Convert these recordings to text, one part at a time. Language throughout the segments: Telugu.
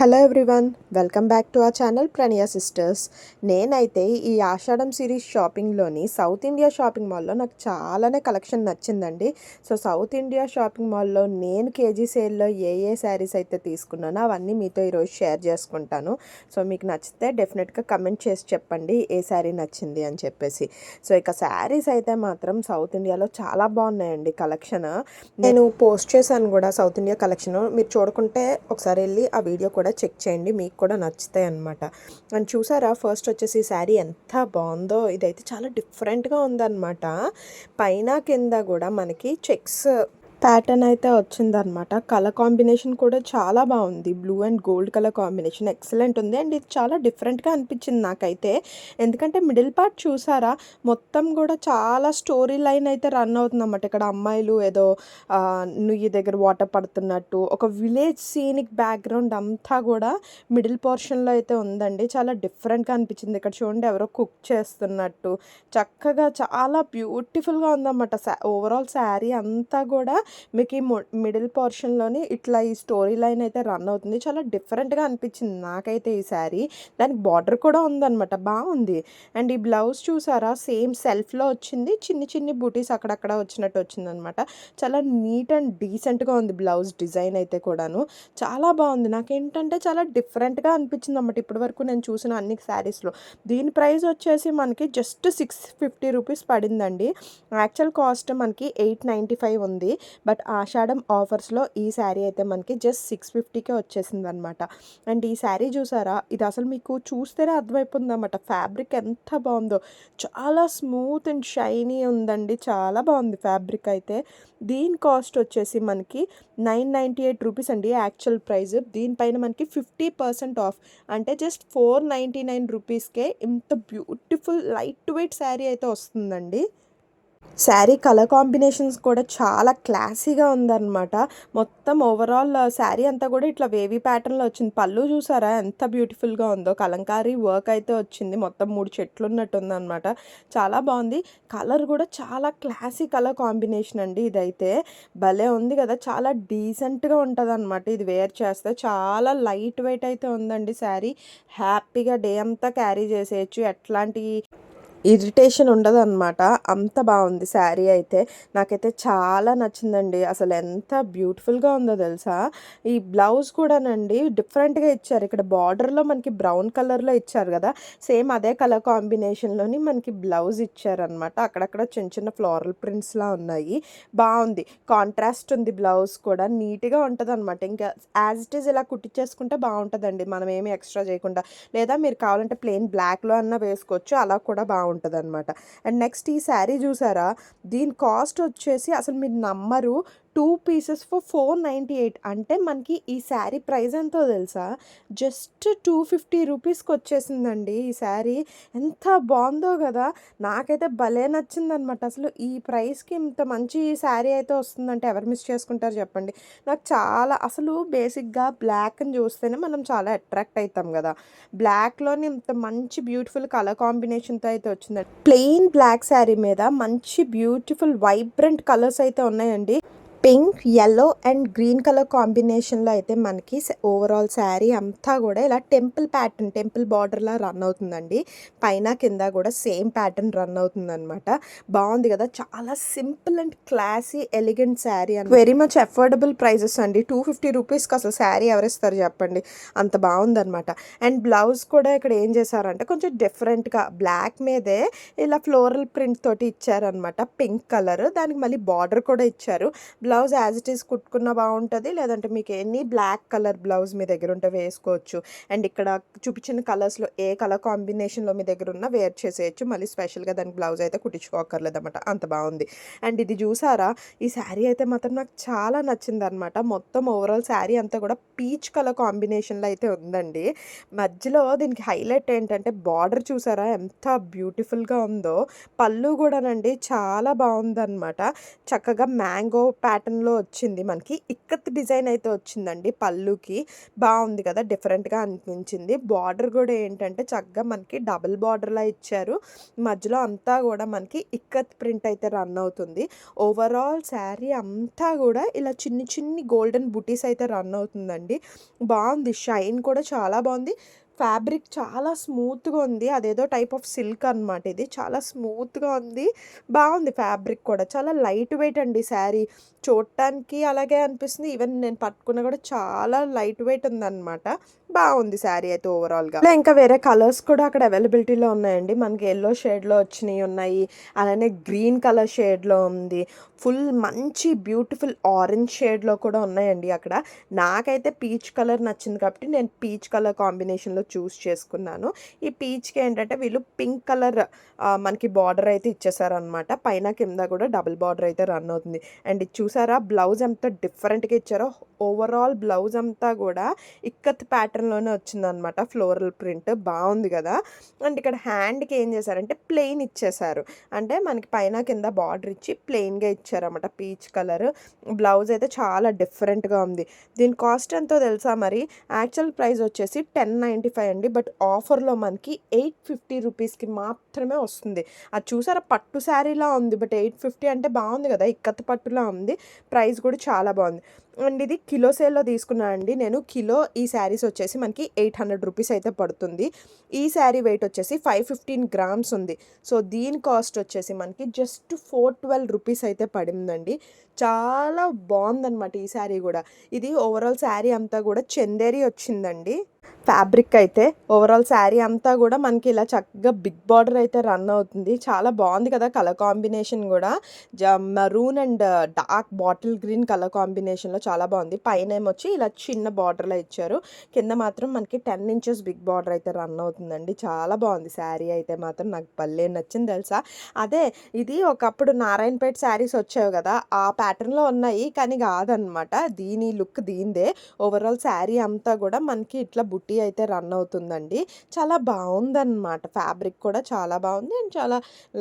Hello everyone welcome back to our channel Pranaya sisters. నేనైతే ఈ ఆషాఢం సిరీస్ షాపింగ్లోని సౌత్ ఇండియా షాపింగ్ మాల్లో నాకు చాలానే కలెక్షన్ నచ్చిందండి. సో సౌత్ ఇండియా షాపింగ్ మాల్లో నేను కేజీ సేల్లో ఏ ఏ శారీస్ అయితే తీసుకున్నానో అవన్నీ మీతో ఈరోజు షేర్ చేసుకుంటాను. సో మీకు నచ్చితే డెఫినెట్గా కమెంట్ చేసి చెప్పండి ఏ శారీ నచ్చింది అని చెప్పేసి. సో ఇక శారీస్ అయితే మాత్రం సౌత్ ఇండియాలో చాలా బాగున్నాయండి కలెక్షన్. నేను పోస్ట్ చేశాను కూడా సౌత్ ఇండియా కలెక్షన్. మీరు చూడకుంటే ఒకసారి వెళ్ళి ఆ వీడియో కూడా చెక్ చేయండి మీకు కూడా నచ్చుతాయి అనమాట అండ్ చూసారా ఫస్ట్ వచ్చేసి శారీ ఎంత బాగుందో ఇదైతే చాలా డిఫరెంట్గా ఉందన్నమాట. పైన కింద కూడా మనకి చెక్స్ ప్యాటర్న్ అయితే వచ్చిందనమాట కలర్ కాంబినేషన్ కూడా చాలా బాగుంది. Blue and gold colour combination excellent ఉంది. అండ్ ఇది చాలా డిఫరెంట్గా అనిపించింది నాకైతే. ఎందుకంటే మిడిల్ పార్ట్ చూసారా? మొత్తం కూడా చాలా స్టోరీ లైన్ అయితే రన్ అవుతుందన్నమాట. ఇక్కడ అమ్మాయిలు ఏదో నుయ్యి దగ్గర వాటర్ పడుతున్నట్టు. ఒక విలేజ్ సీనిక్ బ్యాక్గ్రౌండ్ అంతా కూడా మిడిల్ పోర్షన్లో అయితే ఉందండి. చాలా డిఫరెంట్గా అనిపించింది. ఇక్కడ చూడండి ఎవరో కుక్ చేస్తున్నట్టు. చక్కగా చాలా బ్యూటిఫుల్గా ఉందన్నమాట. ఓవరాల్ శారీ అంతా కూడా మీకు ఈ మిడిల్ పోర్షన్లోని ఇట్లా ఈ స్టోరీ లైన్ అయితే రన్ అవుతుంది. చాలా డిఫరెంట్గా అనిపించింది నాకైతే ఈ శారీ. దానికి బార్డర్ కూడా ఉందన్నమాట బాగుంది. అండ్ ఈ బ్లౌజ్ చూసారా సేమ్ సెల్ఫ్లో వచ్చింది. చిన్ని చిన్ని బూటీస్ అక్కడక్కడ వచ్చినట్టు వచ్చిందనమాట చాలా నీట్ అండ్ డీసెంట్గా ఉంది బ్లౌజ్ డిజైన్ అయితే కూడాను. చాలా బాగుంది. నాకేంటంటే చాలా డిఫరెంట్గా అనిపించింది అన్నమాట ఇప్పటి వరకు నేను చూసిన అన్ని శారీస్లో. దీని ప్రైస్ వచ్చేసి మనకి జస్ట్ సిక్స్ ఫిఫ్టీ రూపీస్ పడిందండి. యాక్చువల్ కాస్ట్ మనకి ఎయిట్ నైంటీ ఫైవ్ ఉంది. బట్ ఆషాఢం ఆఫర్స్లో ఈ శారీ అయితే మనకి జస్ట్ సిక్స్ ఫిఫ్టీకే వచ్చేసింది అనమాట అండ్ ఈ శారీ చూసారా? ఇది అసలు మీకు చూస్తేనే అర్థమైపోతుంది అనమాట ఫ్యాబ్రిక్ ఎంత బాగుందో. చాలా స్మూత్ అండ్ షైనీ ఉందండి. చాలా బాగుంది ఫ్యాబ్రిక్ అయితే. దీని కాస్ట్ వచ్చేసి మనకి నైన్ నైంటీ ఎయిట్ రూపీస్ అండి యాక్చువల్ ప్రైస్. దీనిపైన మనకి ఫిఫ్టీ పర్సెంట్ ఆఫ్. అంటే జస్ట్ ఫోర్ నైంటీ నైన్ రూపీస్కే ఇంత బ్యూటిఫుల్ లైట్ వెయిట్ శారీ అయితే వస్తుందండి. శారీ కలర్ కాంబినేషన్స్ కూడా చాలా క్లాసీగా ఉందన్నమాట. మొత్తం ఓవరాల్ శారీ అంతా కూడా ఇట్లా వేవీ ప్యాటర్న్లో వచ్చింది. పళ్ళు చూసారా? ఎంత బ్యూటిఫుల్గా ఉందో. కలంకారీ వర్క్ అయితే వచ్చింది. మొత్తం మూడు చెట్లు ఉన్నట్టు ఉందన్నమాట. చాలా బాగుంది. కలర్ కూడా చాలా క్లాసీ కలర్ కాంబినేషన్ అండి ఇదైతే. భలే ఉంది కదా. చాలా డీసెంట్గా ఉంటుంది అనమాట ఇది వేర్ చేస్తే చాలా లైట్ వెయిట్ అయితే ఉందండి శారీ. హ్యాపీగా డే అంతా క్యారీ చేసేయచ్చు. ఎట్లాంటి ఇరిటేషన్ ఉండదు అనమాట అంత బాగుంది శారీ అయితే. నాకైతే చాలా నచ్చిందండి. అసలు ఎంత బ్యూటిఫుల్గా ఉందో తెలుసా? ఈ బ్లౌజ్ కూడానండి డిఫరెంట్గా ఇచ్చారు. ఇక్కడ బార్డర్లో మనకి బ్రౌన్ కలర్లో ఇచ్చారు కదా. సేమ్ అదే కలర్ కాంబినేషన్లోని మనకి బ్లౌజ్ ఇచ్చారనమాట అక్కడక్కడ చిన్న చిన్న ఫ్లోరల్ ప్రింట్స్లా ఉన్నాయి. బాగుంది. కాంట్రాస్ట్ ఉంది బ్లౌజ్ కూడా. నీట్గా ఉంటుంది అనమాట ఇంకా యాజ్ ఇట్ ఈజ్ ఇలా కుట్టించేసుకుంటే బాగుంటుందండి. మనం ఏమి ఎక్స్ట్రా చేయకుండా. లేదా మీరు కావాలంటే ప్లెయిన్ బ్లాక్లో అన్న వేసుకోవచ్చు. అలా కూడా బాగుంటుంది. అనమాట అండ్ నెక్స్ట్ ఈ శారీ చూసారా? దీని కాస్ట్ వచ్చేసి అసలు మీరు నమ్మరు two pieces for four ninety eight. అంటే మనకి ఈ శారీ ప్రైస్ ఎంతో తెలుసా? జస్ట్ టూ ఫిఫ్టీ రూపీస్కి వచ్చేసిందండి ఈ శారీ. ఎంత బాగుందో కదా! నాకైతే భలే నచ్చిందనమాట అసలు ఈ ప్రైస్కి ఇంత మంచి శారీ అయితే వస్తుందంటే ఎవరు మిస్ చేసుకుంటారు చెప్పండి? నాకు చాలా అసలు బేసిక్గా బ్లాక్ అని చూస్తేనే మనం చాలా అట్రాక్ట్ అవుతాం కదా! బ్లాక్లోని ఇంత మంచి బ్యూటిఫుల్ కలర్ కాంబినేషన్తో అయితే వచ్చిందండి. ప్లెయిన్ బ్లాక్ శారీ మీద మంచి బ్యూటిఫుల్ వైబ్రెంట్ కలర్స్ అయితే ఉన్నాయండి. Pink yellow and green colour కాంబినేషన్లో అయితే మనకి ఓవరాల్ శారీ అంతా కూడా ఇలా టెంపుల్ ప్యాటర్న్ టెంపుల్ బార్డర్లా రన్ అవుతుందండి. పైన కింద కూడా సేమ్ ప్యాటర్న్ రన్ అవుతుంది అనమాట బాగుంది కదా? చాలా simple and classy elegant sari and very much affordable prices అండి. టూ ఫిఫ్టీ రూపీస్కి అసలు శారీ ఎవరిస్తారు చెప్పండి? అంత బాగుందన్నమాట. అండ్ బ్లౌజ్ కూడా ఇక్కడ ఏం చేశారంటే కొంచెం డిఫరెంట్గా బ్లాక్ మీదే ఇలా ఫ్లోరల్ ప్రింట్ తోటి ఇచ్చారనమాట పింక్ కలర్. దానికి మళ్ళీ బార్డర్ కూడా ఇచ్చారు. బ్లౌజ్ యాజ్ ఇట్ ఈస్ కుట్టుకున్న బాగుంటుంది. లేదంటే మీకు ఎనీ బ్లాక్ కలర్ బ్లౌజ్ మీ దగ్గర ఉంటే వేసుకోవచ్చు. అండ్ ఇక్కడ చూపించిన కలర్స్లో ఏ కలర్ కాంబినేషన్లో మీ దగ్గర ఉన్న వేర్ చేసేయచ్చు. మళ్ళీ స్పెషల్గా దానికి బ్లౌజ్ అయితే కుట్టించుకోకర్లేదన్నమాట అంత బాగుంది. అండ్ ఇది చూసారా? ఈ శారీ అయితే మాత్రం నాకు చాలా నచ్చింది అనమాట మొత్తం ఓవరాల్ శారీ అంతా కూడా పీచ్ కలర్ కాంబినేషన్లో అయితే ఉందండి. మధ్యలో దీనికి హైలైట్ ఏంటంటే బార్డర్ చూసారా? ఎంత బ్యూటిఫుల్గా ఉందో. పళ్ళు కూడానండి చాలా బాగుందన్నమాట. చక్కగా మ్యాంగో ప్యాటర్న్లో వచ్చింది మనకి. ఇక్కత్ డిజైన్ అయితే వచ్చిందండి పళ్ళుకి. బాగుంది కదా డిఫరెంట్గా అనిపించింది. బార్డర్ కూడా ఏంటంటే చక్కగా మనకి డబుల్ బార్డర్లా ఇచ్చారు. మధ్యలో అంతా కూడా మనకి ఇక్కత్ ప్రింట్ అయితే రన్ అవుతుంది. ఓవరాల్ శారీ అంతా కూడా ఇలా చిన్ని చిన్ని గోల్డెన్ బుటీస్ అయితే రన్ అవుతుందండి. బాగుంది షైన్ కూడా చాలా బాగుంది. ఫ్యాబ్రిక్ చాలా స్మూత్గా ఉంది. అదేదో టైప్ ఆఫ్ సిల్క్ అనమాట ఇది. చాలా స్మూత్గా ఉంది. బాగుంది ఫ్యాబ్రిక్ కూడా. చాలా లైట్ వెయిట్ అండి శారీ. చూడటానికి అలాగే అనిపిస్తుంది. ఈవెన్ నేను పట్టుకున్న కూడా చాలా లైట్ వెయిట్ ఉందన్నమాట. బాగుంది శారీ అయితే ఓవరాల్గా. ఇంకా వేరే కలర్స్ కూడా అక్కడ అవైలబిలిటీలో ఉన్నాయండి. మనకి ఎల్లో షేడ్లో వచ్చినాయి ఉన్నాయి. అలానే గ్రీన్ కలర్ షేడ్లో ఉంది. ఫుల్ మంచి బ్యూటిఫుల్ ఆరెంజ్ షేడ్లో కూడా ఉన్నాయండి అక్కడ. నాకైతే పీచ్ కలర్ నచ్చింది కాబట్టి నేను పీచ్ కలర్ కాంబినేషన్లో చూస్ చేసుకున్నాను. ఈ పీచ్కి ఏంటంటే వీళ్ళు పింక్ కలర్ మనకి బార్డర్ అయితే ఇచ్చేసారనమాట పైన కింద కూడా డబుల్ బార్డర్ అయితే రన్ అవుతుంది. అండ్ ఇది చూసారా? బ్లౌజ్ ఎంత డిఫరెంట్గా ఇచ్చారో. ఓవరాల్ బ్లౌజ్ అంతా కూడా ఇక్కత్ ప్యాటర్న్లోనే వచ్చిందనమాట ఫ్లోరల్ ప్రింట్ బాగుంది కదా. అండ్ ఇక్కడ హ్యాండ్కి ఏం చేశారంటే ప్లెయిన్ ఇచ్చేసారు. అంటే మనకి పైన కింద బార్డర్ ఇచ్చి ప్లెయిన్గా ఇచ్చారన్నమాట పీచ్ కలర్ బ్లౌజ్ అయితే చాలా డిఫరెంట్గా ఉంది. దీని కాస్ట్ ఎంతో తెలుసా మరి? యాక్చువల్ ప్రైస్ వచ్చేసి టెన్ నైంటీ ఫైవ్ అండి బట్ ఆఫర్లో మనకి ఎయిట్ ఫిఫ్టీ రూపీస్కి మాత్రమే వస్తుంది. అది చూసారా? పట్టు శారీలా ఉంది. బట్ ఎయిట్ ఫిఫ్టీ అంటే బాగుంది కదా? ఇక్కత్ పట్టులా ఉంది. ప్రైస్ కూడా చాలా బాగుంది. అండ్ ఇది కిలో సేల్లో తీసుకున్నాను అండి. నేను కిలో ఈ శారీస్ వచ్చేసి మనకి ఎయిట్ హండ్రెడ్ రూపీస్ అయితే పడుతుంది. ఈ శారీ వెయిట్ వచ్చేసి ఫైవ్ ఫిఫ్టీన్ గ్రామ్స్ ఉంది. సో దీని కాస్ట్ వచ్చేసి మనకి జస్ట్ ఫోర్ ట్వెల్వ్ రూపీస్ అయితే పడిందండి. చాలా బాగుందన్నమాట ఈ శారీ కూడా. ఇది ఓవరాల్ శారీ అంతా కూడా చందేరి వచ్చిందండి. ఫ్యాబ్రిక్ అయితే ఓవరాల్ శారీ అంతా కూడా మనకి ఇలా చక్కగా బిగ్ బార్డర్ అయితే రన్ అవుతుంది. చాలా బాగుంది కదా కలర్ కాంబినేషన్ కూడా. జ maroon and dark bottle green colour కాంబినేషన్లో చాలా బాగుంది. పైన ఏమొచ్చి ఇలా చిన్న బార్డర్లో ఇచ్చారు. కింద మాత్రం మనకి టెన్ ఇంచెస్ బిగ్ బార్డర్ అయితే రన్ అవుతుందండి. చాలా బాగుంది శారీ అయితే మాత్రం. నాకు భలే నచ్చింది తెలుసా? అదే ఇది ఒకప్పుడు నారాయణపేట శారీస్ వచ్చాయి కదా ఆ ప్యాటర్న్లో ఉన్నాయి. కానీ కాదనమాట. దీని లుక్ దీందే. ఓవరాల్ శారీ అంతా కూడా మనకి ఇట్లా బుట్టి అయితే రన్ అవుతుందండి. చాలా బాగుందన్నమాట ఫ్యాబ్రిక్ కూడా చాలా బాగుంది. అండ్ చాలా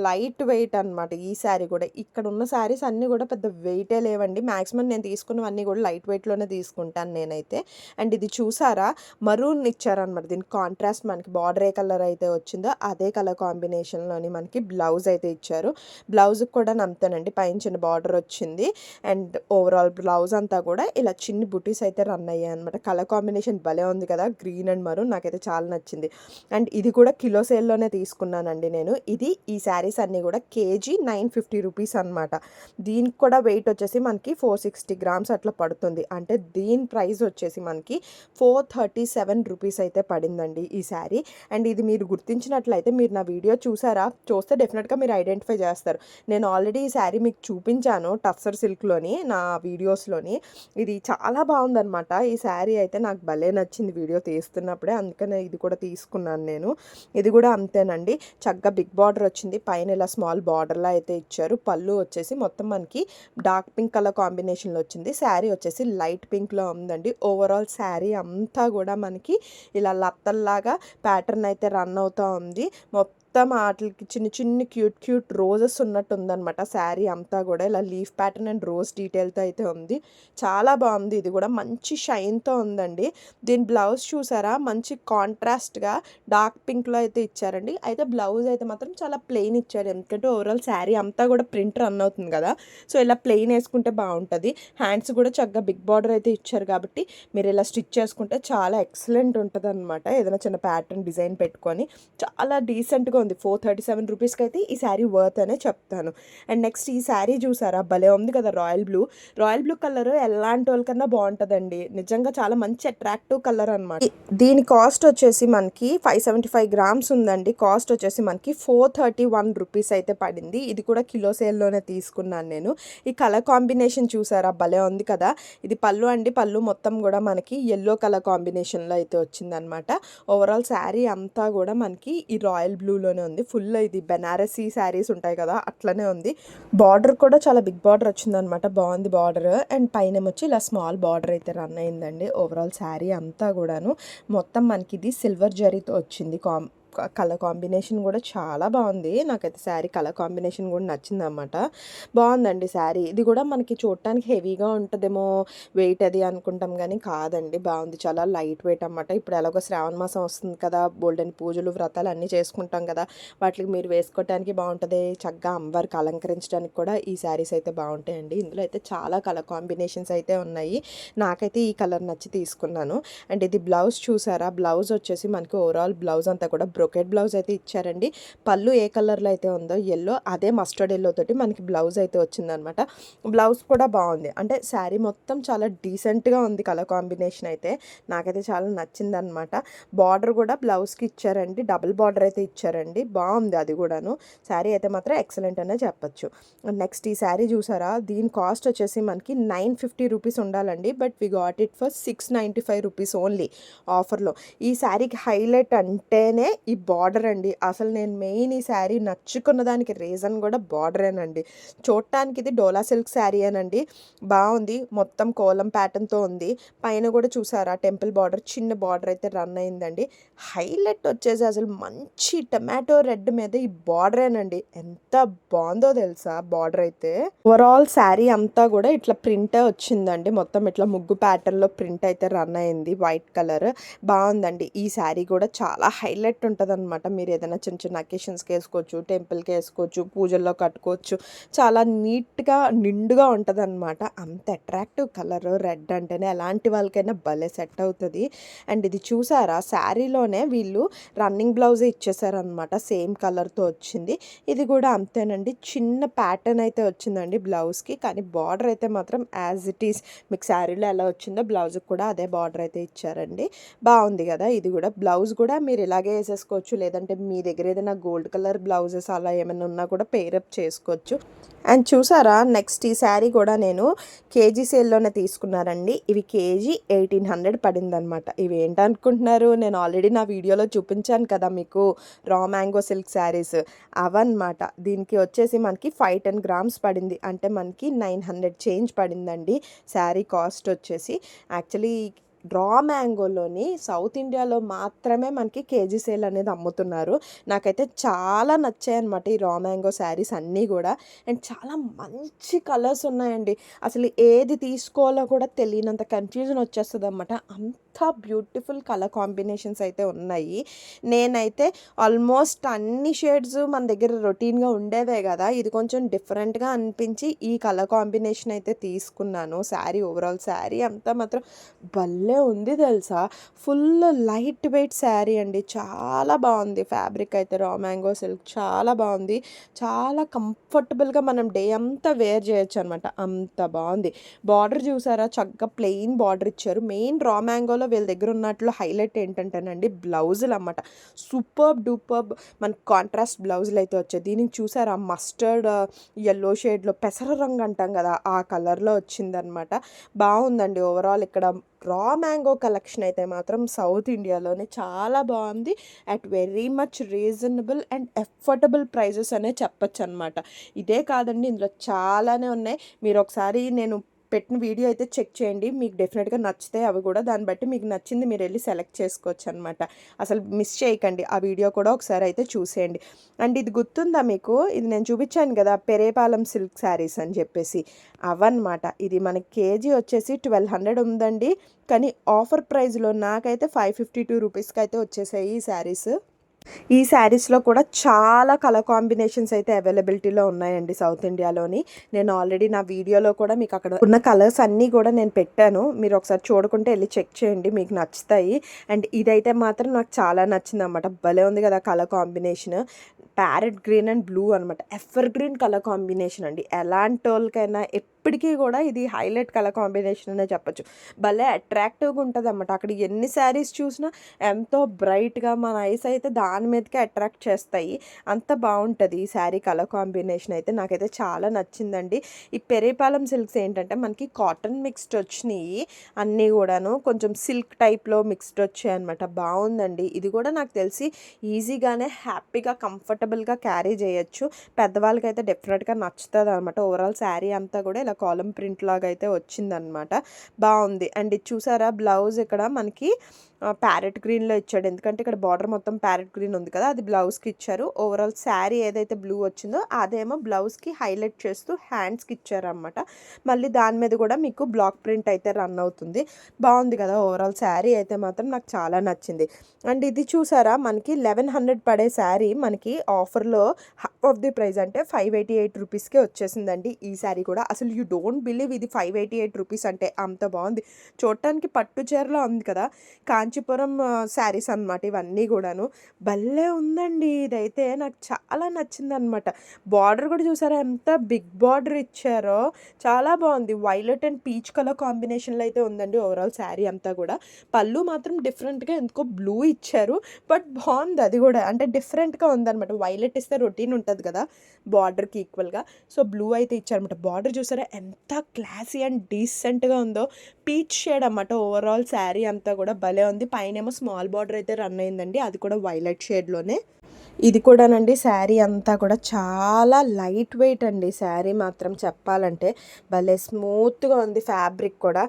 లైట్ వెయిట్ అనమాట ఈ శారీ కూడా. ఇక్కడ ఉన్న శారీస్ అన్నీ కూడా పెద్ద వెయిటే లేవండి. మ్యాక్సిమం నేను తీసుకున్నవన్నీ కూడా లైట్ వెయిట్లోనే తీసుకుంటాను నేనైతే. అండ్ ఇది చూసారా? మరూన్ ఇచ్చారనమాట దీని కాంట్రాస్ట్ మనకి బార్డర్ ఏ కలర్ అయితే వచ్చిందో అదే కలర్ కాంబినేషన్లోని మనకి బ్లౌజ్ అయితే ఇచ్చారు. బ్లౌజ్కి కూడా నమ్ముతానండి. పైన చిన్న బార్డర్ వచ్చింది. అండ్ ఓవరాల్ బ్లౌజ్ అంతా కూడా ఇలా చిన్ని బుటీస్ అయితే రన్ అయ్యాయి అనమాట కలర్ కాంబినేషన్ భలే ఉంది కదా! గ్రీన్ అండ్ మరూన్ నాకైతే చాలా నచ్చింది. అండ్ ఇది కూడా కిలో సేల్లోనే తీసుకున్నానండి నేను. ఇది ఈ శారీస్ అన్నీ కూడా కేజీ నైన్ ఫిఫ్టీ రూపీస్ అనమాట దీనికి కూడా వెయిట్ వచ్చేసి మనకి ఫోర్ సిక్స్టీ గ్రామ్స్ అట్లా పడుతుంది. అంటే దీని ప్రైస్ వచ్చేసి మనకి ఫోర్ థర్టీ సెవెన్ రూపీస్ అయితే పడిందండి ఈ శారీ. అండ్ ఇది మీరు గుర్తించినట్లయితే మీరు నా వీడియో చూసారా? చూస్తే డెఫినెట్గా మీరు ఐడెంటిఫై చేస్తారు. నేను ఆల్రెడీ ఈ శారీ మీకు చూపించాను టఫ్సర్ సిల్క్లోని నా వీడియోస్లోని. ఇది చాలా బాగుందనమాట ఈ శారీ అయితే నాకు భలే నచ్చింది వీడియో తీస్తున్నప్పుడే. అందుకనే ఇది కూడా తీసుకున్నాను నేను. ఇది కూడా అంతేనండి. చక్కగా బిగ్ బార్డర్ వచ్చింది. పైన ఇలా స్మాల్ బార్డర్లా అయితే ఇచ్చారు. పళ్ళు వచ్చేసి మొత్తం మనకి డార్క్ పింక్ కలర్ కాంబినేషన్లో వచ్చింది. శారీ వచ్చేసి లైట్ పింక్లో ఉందండి. ఓవరాల్ శారీ అంతా కూడా మనకి ఇలా లత్తల్లాగా ప్యాటర్న్ అయితే రన్ అవుతూ ఉంది. మొత్తం మొత్తం వాటికి చిన్న చిన్న క్యూట్ క్యూట్ రోజెస్ ఉన్నట్టు ఉందన్నమాట శారీ అంతా కూడా ఇలా లీఫ్ ప్యాటర్న్ అండ్ రోజ్ డీటెయిల్తో అయితే ఉంది. చాలా బాగుంది. ఇది కూడా మంచి షైన్తో ఉందండి. దీని బ్లౌజ్ చూసారా? మంచి కాంట్రాస్ట్గా డార్క్ పింక్లో అయితే ఇచ్చారండి. అయితే బ్లౌజ్ అయితే మాత్రం చాలా ప్లెయిన్ ఇచ్చారు. ఎందుకంటే ఓవరాల్ శారీ అంతా కూడా ప్రింట్ రన్ అవుతుంది కదా. సో ఇలా ప్లెయిన్ వేసుకుంటే బాగుంటుంది. హ్యాండ్స్ కూడా చక్కగా బిగ్ బార్డర్ అయితే ఇచ్చారు కాబట్టి మీరు ఇలా స్టిచ్ చేసుకుంటే చాలా ఎక్సలెంట్ ఉంటుంది అనమాట ఏదైనా చిన్న ప్యాటర్న్ డిజైన్ పెట్టుకొని. చాలా డీసెంట్గా ఉంది. ఫోర్ థర్టీ సెవెన్ రూపీస్కి అయితే ఈ శారీ వర్త్ అనే చెప్తాను. అండ్ నెక్స్ట్ ఈ శారీ చూసారా? భలే ఉంది కదా royal blue. Royal blue colour ఎలాంటి వాళ్ళకన్నా బాగుంటుందండి. నిజంగా చాలా మంచి అట్రాక్టివ్ కలర్ అనమాట దీని కాస్ట్ వచ్చేసి మనకి ఫైవ్ సెవెంటీ ఫైవ్ గ్రామ్స్ ఉందండి. కాస్ట్ వచ్చేసి మనకి ఫోర్ థర్టీ వన్ రూపీస్ అయితే పడింది. ఇది కూడా కిలో సేల్లోనే తీసుకున్నాను నేను. ఈ కలర్ కాంబినేషన్ చూసారా? భలే ఉంది కదా. ఇది పళ్ళు అండి. పళ్ళు మొత్తం కూడా మనకి ఎల్లో కలర్ కాంబినేషన్లో అయితే వచ్చిందనమాట ఓవరాల్ శారీ అంతా కూడా మనకి ఈ రాయల్ బ్లూలోనే ఉంది. ఫుల్ ఇది బెనారసీ శారీస్ ఉంటాయి కదా అట్లనే ఉంది. బార్డర్ కూడా చాలా బిగ్ బార్డర్ వచ్చిందనమాట. బాగుంది బార్డర్. అండ్ పైన వచ్చి ఇలా స్మాల్ బార్డర్ అయితే రన్ అయిందండి. ఓవరాల్ శారీ అంతా కూడాను. మొత్తం మనకి ఇది సిల్వర్ జరీతో వచ్చింది కామ్ కలర్ కాంబినేషన్ కూడా చాలా బాగుంది. నాకైతే శారీ కలర్ కాంబినేషన్ కూడా నచ్చిందన్నమాట. బాగుందండి శారీ. ఇది కూడా మనకి చూడటానికి హెవీగా ఉంటుందేమో వెయిట్ అది అనుకుంటాం కానీ కాదండి. బాగుంది. చాలా లైట్ వెయిట్ అన్నమాట. ఇప్పుడు ఎలాగో శ్రావణ మాసం వస్తుంది కదా బోల్డెన్ పూజలు వ్రతాలు అన్నీ చేసుకుంటాం కదా వాటికి మీరు వేసుకోవటానికి బాగుంటుంది. చక్కగా అమ్మవారికి అలంకరించడానికి కూడా ఈ శారీస్ అయితే బాగుంటాయండి. ఇందులో అయితే చాలా కలర్ కాంబినేషన్స్ అయితే ఉన్నాయి. నాకైతే ఈ కలర్ నచ్చి తీసుకున్నాను. అండ్ ఇది బ్లౌజ్ చూసారా? బ్లౌజ్ వచ్చేసి మనకి ఓవరాల్ బ్లౌజ్ అంతా కూడా బ్రో బ్రొకెట్ బ్లౌజ్ అయితే ఇచ్చారండి. పళ్ళు ఏ కలర్లో అయితే ఉందో ఎల్లో అదే మస్టర్డ్ ఎల్లో తోటి మనకి బ్లౌజ్ అయితే వచ్చిందనమాట. బ్లౌజ్ కూడా బాగుంది. అంటే శారీ మొత్తం చాలా డీసెంట్గా ఉంది కలర్ కాంబినేషన్ అయితే. నాకైతే చాలా నచ్చిందనమాట. బార్డర్ కూడా బ్లౌజ్కి ఇచ్చారండి. డబుల్ బార్డర్ అయితే ఇచ్చారండి. బాగుంది అది కూడాను. శారీ అయితే మాత్రం ఎక్సలెంట్ అనే చెప్పచ్చు. నెక్స్ట్ ఈ శారీ చూసారా? దీని కాస్ట్ వచ్చేసి మనకి నైన్ ఫిఫ్టీ రూపీస్ ఉండాలండి. But we got it for six ninety five rupees only ఆఫర్లో. ఈ శారీకి హైలైట్ అంటేనే ఈ బార్డర్ అండి. అసలు నేను మెయిన్ ఈ శారీ నచ్చుకున్న దానికి రీజన్ కూడా బార్డరేనండి. చూడటానికి ఇది డోలా సిల్క్ శారీ అనండి. బాగుంది. మొత్తం కోలం ప్యాటర్న్తో ఉంది. పైన కూడా చూసారా? టెంపుల్ బార్డర్ చిన్న బార్డర్ అయితే రన్ అయిందండి. హైలైట్ వచ్చేసి అసలు మంచి టమాటో రెడ్ మీద ఈ బార్డరేనండి. ఎంత బాగుందో తెలుసా బార్డర్ అయితే. ఓవరాల్ శారీ అంతా కూడా ఇట్లా ప్రింట్ వచ్చిందండి. మొత్తం ఇట్లా ముగ్గు ప్యాటర్న్లో ప్రింట్ అయితే రన్ అయింది. White colour. బాగుందండి. ఈ శారీ కూడా చాలా హైలైట్ ఉంటుంది. అనమాట మీరు ఏదైనా చిన్న చిన్న అకేషన్స్కి వేసుకోవచ్చు టెంపుల్కి వేసుకోవచ్చు పూజల్లో కట్టుకోవచ్చు. చాలా నీట్గా నిండుగా ఉంటుంది అనమాట అంత అట్రాక్టివ్ కలర్ రెడ్ అంటేనే ఎలాంటి వాళ్ళకైనా భలే సెట్ అవుతుంది. అండ్ ఇది చూసారా? శారీలోనే వీళ్ళు రన్నింగ్ బ్లౌజ్ ఇచ్చేసారనమాట సేమ్ కలర్తో వచ్చింది. ఇది కూడా అంతేనండి. చిన్న ప్యాటర్న్ అయితే వచ్చిందండి బ్లౌజ్కి. కానీ బార్డర్ అయితే మాత్రం యాజ్ ఇట్ ఈస్ మీకు శారీలో ఎలా వచ్చిందో బ్లౌజ్కి కూడా అదే బార్డర్ అయితే ఇచ్చారండి. బాగుంది కదా? ఇది కూడా. బ్లౌజ్ కూడా మీరు ఇలాగే చేసుకోవచ్చు. లేదంటే మీ దగ్గర ఏదైనా గోల్డ్ కలర్ బ్లౌజెస్ అలా ఏమైనా ఉన్నా కూడా పేరప్ చేసుకోవచ్చు. అండ్ చూసారా నెక్స్ట్ ఈ శారీ కూడా నేను కేజీ సేల్లోనే తీసుకున్నారండి ఇవి కేజీ ఎయిటీన్ హండ్రెడ్ పడిందనమాట ఇవి ఏంటనుకుంటున్నారు? నేను ఆల్రెడీ నా వీడియోలో చూపించాను కదా మీకు రా మ్యాంగో సిల్క్ శారీస్ అవన్నమాట. దీనికి వచ్చేసి మనకి ఫైవ్ టెన్ గ్రామ్స్ పడింది. అంటే మనకి నైన్ హండ్రెడ్ చేంజ్ పడిందండి. శారీ కాస్ట్ వచ్చేసి. యాక్చువల్లీ రా మ్యాంగోలోని సౌత్ ఇండియాలో మాత్రమే మనకి కేజీ సేల్ అనేది అమ్ముతున్నారు. నాకైతే చాలా నచ్చాయి అనమాట ఈ రా మ్యాంగో శారీస్ అన్నీ కూడా. అండ్ చాలా మంచి కలర్స్ ఉన్నాయండి. అసలు ఏది తీసుకోవాలో కూడా తెలియనంత కన్ఫ్యూజన్ వచ్చేస్తుంది అనమాట అంత బ్యూటిఫుల్ కలర్ కాంబినేషన్స్ అయితే ఉన్నాయి. నేనైతే ఆల్మోస్ట్ అన్ని షేడ్స్ మన దగ్గర రొటీన్గా ఉండేవే కదా. ఇది కొంచెం డిఫరెంట్గా అనిపించి ఈ కలర్ కాంబినేషన్ అయితే తీసుకున్నాను. శారీ ఓవరాల్ శారీ అంతా మాత్రం భలే ఉంది తెలుసా? ఫుల్ లైట్ వెయిట్ శారీ అండి. చాలా బాగుంది. ఫ్యాబ్రిక్ అయితే రా మ్యాంగో సిల్క్ చాలా బాగుంది. చాలా కంఫర్టబుల్గా మనం డే అంతా వేర్ చేయొచ్చు అనమాట అంత బాగుంది. బార్డర్ చూసారా? చక్కగా ప్లెయిన్ బార్డర్ ఇచ్చారు. మెయిన్ రా మ్యాంగోలో వీళ్ళ దగ్గర ఉన్నట్లు హైలైట్ ఏంటంటేనండి బ్లౌజులు అనమాట సూపర్ డూపర్ మన కాంట్రాస్ట్ బ్లౌజులు అయితే వచ్చాయి. దీనికి చూసారా? మస్టర్డ్ ఎల్లో షేడ్లో పెసర రంగు అంటాం కదా ఆ కలర్లో వచ్చిందనమాట బాగుందండి. ఓవరాల్ ఇక్కడ రా మ్యాంగో కలెక్షన్ అయితే మాత్రం సౌత్ ఇండియాలోనే చాలా బాగుంది. At very much reasonable and affordable prices అనే చెప్పచ్చు అనమాట ఇదే కాదండి ఇందులో చాలానే ఉన్నాయి. మీరు ఒకసారి నేను పెట్టిన వీడియో అయితే చెక్ చేయండి. మీకు డెఫినెట్గా నచ్చితే అవి కూడా. దాన్ని బట్టి మీకు నచ్చింది మీరు వెళ్ళి సెలెక్ట్ చేసుకోవచ్చు అనమాట అసలు మిస్ చేయకండి. ఆ వీడియో కూడా ఒకసారి అయితే చూసేయండి. అండ్ ఇది గుర్తుందా మీకు? ఇది నేను చూపించాను కదా పెరేపాలెం సిల్క్ శారీస్ అని చెప్పేసి. అవన్నమాట. ఇది మనకి కేజీ వచ్చేసి ట్వెల్వ్ హండ్రెడ్ ఉందండి. కానీ ఆఫర్ ప్రైస్లో నాకైతే ఫైవ్ ఫిఫ్టీ టూ రూపీస్కి అయితే వచ్చేసాయి ఈ శారీస్. ఈ శారీస్లో కూడా చాలా కలర్ కాంబినేషన్స్ అయితే అవైలబిలిటీలో ఉన్నాయండి సౌత్ ఇండియాలోని. నేను ఆల్రెడీ నా వీడియోలో కూడా మీకు అక్కడ ఉన్న కలర్స్ అన్నీ కూడా నేను పెట్టాను. మీరు ఒకసారి చూడకుంటే వెళ్ళి చెక్ చేయండి మీకు నచ్చుతాయి. అండ్ ఇదైతే మాత్రం నాకు చాలా నచ్చింది అనమాట భలే ఉంది కదా colour combination. Parrot green and blue అనమాట ఎఫర్ గ్రీన్ కలర్ కాంబినేషన్ అండి. ఎలాంటి వాళ్ళకైనా ఇప్పటికీ కూడా ఇది హైలైట్ కలర్ కాంబినేషన్ అనే చెప్పచ్చు. భలే అట్రాక్టివ్గా ఉంటుంది అనమాట అక్కడ ఎన్ని శారీస్ చూసినా ఎంతో బ్రైట్గా మన ఐస్ అయితే దాని మీదకే అట్రాక్ట్ చేస్తాయి. అంత బాగుంటుంది ఈ శారీ కలర్ కాంబినేషన్ అయితే నాకైతే చాలా నచ్చిందండి. ఈ పెరేపాలెం సిల్క్స్ ఏంటంటే మనకి కాటన్ మిక్స్డ్ వచ్చినాయి. అన్నీ కూడాను కొంచెం సిల్క్ టైప్లో మిక్స్డ్ వచ్చాయి అనమాట బాగుందండి. ఇది కూడా నాకు తెలిసి ఈజీగానే హ్యాపీగా కంఫర్టబుల్గా క్యారీ చేయొచ్చు. పెద్దవాళ్ళకైతే డెఫినెట్గా నచ్చుతుంది అనమాట ఓవరాల్ శారీ అంతా కూడా ఇలా కాలం ప్రింట్ లాగా అయితే వచ్చిందనమాట. బాగుంది అండ్ ఇది చూసారా? బ్లౌజ్ ఇక్కడ మనకి ప్యారెట్ గ్రీన్లో ఇచ్చాడు. ఎందుకంటే ఇక్కడ బార్డర్ మొత్తం ప్యారెట్ గ్రీన్ ఉంది కదా అది బ్లౌజ్కి ఇచ్చారు. ఓవరాల్ శారీ ఏదైతే బ్లూ వచ్చిందో అదేమో బ్లౌజ్కి హైలైట్ చేస్తూ హ్యాండ్స్కి ఇచ్చారనమాట మళ్ళీ దాని మీద కూడా మీకు బ్లాక్ ప్రింట్ అయితే రన్ అవుతుంది. బాగుంది కదా ఓవరాల్ శారీ అయితే మాత్రం నాకు చాలా నచ్చింది. అండ్ ఇది చూసారా మనకి లెవెన్ హండ్రెడ్ పడే శారీ మనకి ఆఫర్లో హాఫ్ ఆఫ్ ది ప్రైస్ అంటే ఫైవ్ ఎయిటీ ఎయిట్ రూపీస్కే వచ్చేసిందండి ఈ శారీ కూడా. అసలు యూ డోంట్ బిలీవ్ ఇది ఫైవ్ ఎయిటీ ఎయిట్ రూపీస్ అంటే అంత బాగుంది. చూడటానికి పట్టు చీరలో ఉంది కదా కానీ కాంచీపురం శారీస్ అన్నమాట ఇవన్నీ కూడాను. భలే ఉందండి ఇదైతే. నాకు చాలా నచ్చింది అనమాట బార్డర్ కూడా చూసారా? ఎంత బిగ్ బార్డర్ ఇచ్చారో. చాలా బాగుంది. వైలెట్ అండ్ పీచ్ కలర్ కాంబినేషన్లో అయితే ఉందండి ఓవరాల్ శారీ అంతా కూడా. పళ్ళు మాత్రం డిఫరెంట్గా ఎందుకో బ్లూ ఇచ్చారు. బట్ బాగుంది అది కూడా. అంటే డిఫరెంట్గా ఉందన్నమాట. వైలెట్ ఇస్తే రొటీన్ ఉంటుంది కదా బార్డర్కి ఈక్వల్గా. సో బ్లూ అయితే ఇచ్చారనమాట బార్డర్ చూసారా? ఎంత క్లాసీ అండ్ డీసెంట్గా ఉందో. పీచ్ షేడ్ అన్నమాట ఓవరాల్ శారీ అంతా కూడా. భలే ఉంది ఉంది. పైనేమో స్మాల్ బార్డర్ అయితే రన్ అయిందండి. అది కూడా వైలెట్ షేడ్లోనే ఇది కూడానండి శారీ అంతా కూడా చాలా లైట్ వెయిట్ అండి. శారీ మాత్రం చెప్పాలంటే భలే స్మూత్గా ఉంది ఫ్యాబ్రిక్ కూడా.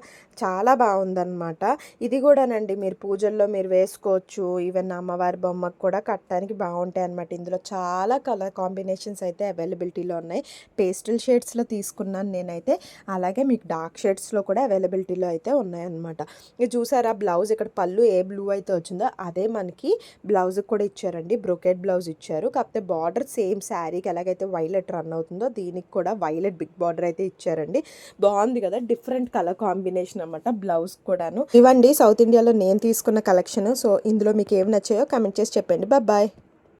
చాలా బాగుందన్నమాట. ఇది కూడానండి మీరు పూజల్లో మీరు వేసుకోవచ్చు. ఈవెన్ అమ్మవారి బొమ్మకు కూడా కట్టడానికి బాగుంటాయి అన్నమాట ఇందులో చాలా కలర్ కాంబినేషన్స్ అయితే అవైలబిలిటీలో ఉన్నాయి. పేస్టల్ షేడ్స్లో తీసుకున్నాను నేనైతే. అలాగే మీకు డార్క్ షేడ్స్లో కూడా అవైలబిలిటీలో అయితే ఉన్నాయన్నమాట. ఇక చూసారా? బ్లౌజ్ ఇక్కడ పళ్ళు ఏ బ్లూ అయితే వచ్చిందో అదే మనకి బ్లౌజ్ కూడా ఇచ్చారండి. బ్రొకెట్ బ్లౌజ్ ఇచ్చారు. కాకపోతే బార్డర్ సేమ్ శారీకి ఎలాగైతే వైలెట్ రన్ అవుతుందో దీనికి కూడా వైలెట్ బిగ్ బార్డర్ అయితే ఇచ్చారండి. బాగుంది కదా? డిఫరెంట్ కలర్ కాంబినేషన్ అనమాట బ్లౌజ్ కూడాను. ఇవండి సౌత్ ఇండియాలో నేను తీసుకున్న కలెక్షన్. సో ఇందులో మీకు ఏం నచ్చాయో కమెంట్ చేసి చెప్పండి. బాయ్